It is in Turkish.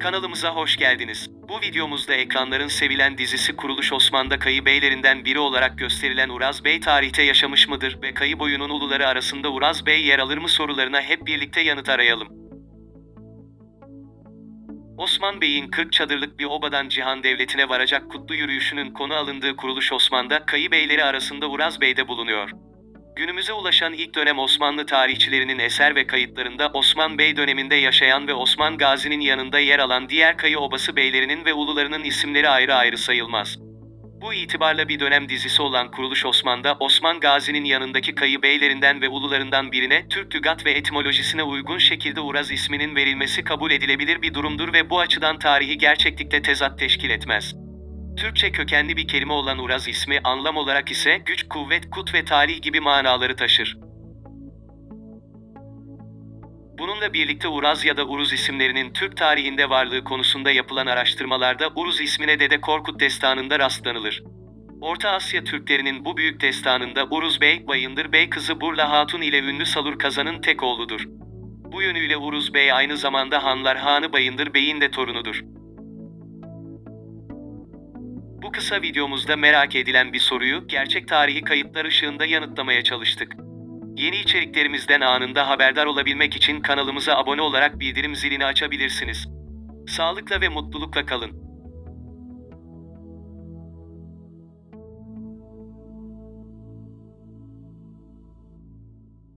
Kanalımıza hoş geldiniz. Bu videomuzda ekranların sevilen dizisi Kuruluş Osman'da Kayı Beylerinden biri olarak gösterilen Uraz Bey tarihte yaşamış mıdır ve Kayı boyunun uluları arasında Uraz Bey yer alır mı sorularına hep birlikte yanıt arayalım. Osman Bey'in 40 çadırlık bir obadan Cihan Devleti'ne varacak kutlu yürüyüşünün konu alındığı Kuruluş Osman'da Kayı Beyleri arasında Uraz Bey de bulunuyor. Günümüze ulaşan ilk dönem Osmanlı tarihçilerinin eser ve kayıtlarında Osman Bey döneminde yaşayan ve Osman Gazi'nin yanında yer alan diğer kayı obası beylerinin ve ulularının isimleri ayrı ayrı sayılmaz. Bu itibarla bir dönem dizisi olan Kuruluş Osman'da Osman Gazi'nin yanındaki kayı beylerinden ve ulularından birine Türk lügat ve etimolojisine uygun şekilde Uraz isminin verilmesi kabul edilebilir bir durumdur ve bu açıdan tarihi gerçeklikte tezat teşkil etmez. Türkçe kökenli bir kelime olan Uraz ismi anlam olarak ise güç, kuvvet, kut ve talih gibi manaları taşır. Bununla birlikte Uraz ya da Uruz isimlerinin Türk tarihinde varlığı konusunda yapılan araştırmalarda Uruz ismine Dede Korkut destanında rastlanılır. Orta Asya Türklerinin bu büyük destanında Uruz Bey, Bayındır Bey kızı Burla Hatun ile ünlü Salur Kazan'ın tek oğludur. Bu yönüyle Uruz Bey aynı zamanda Hanlar Hanı Bayındır Bey'in de torunudur. Bu kısa videomuzda merak edilen bir soruyu gerçek tarihi kayıtlar ışığında yanıtlamaya çalıştık. Yeni içeriklerimizden anında haberdar olabilmek için kanalımıza abone olarak bildirim zilini açabilirsiniz. Sağlıkla ve mutlulukla kalın.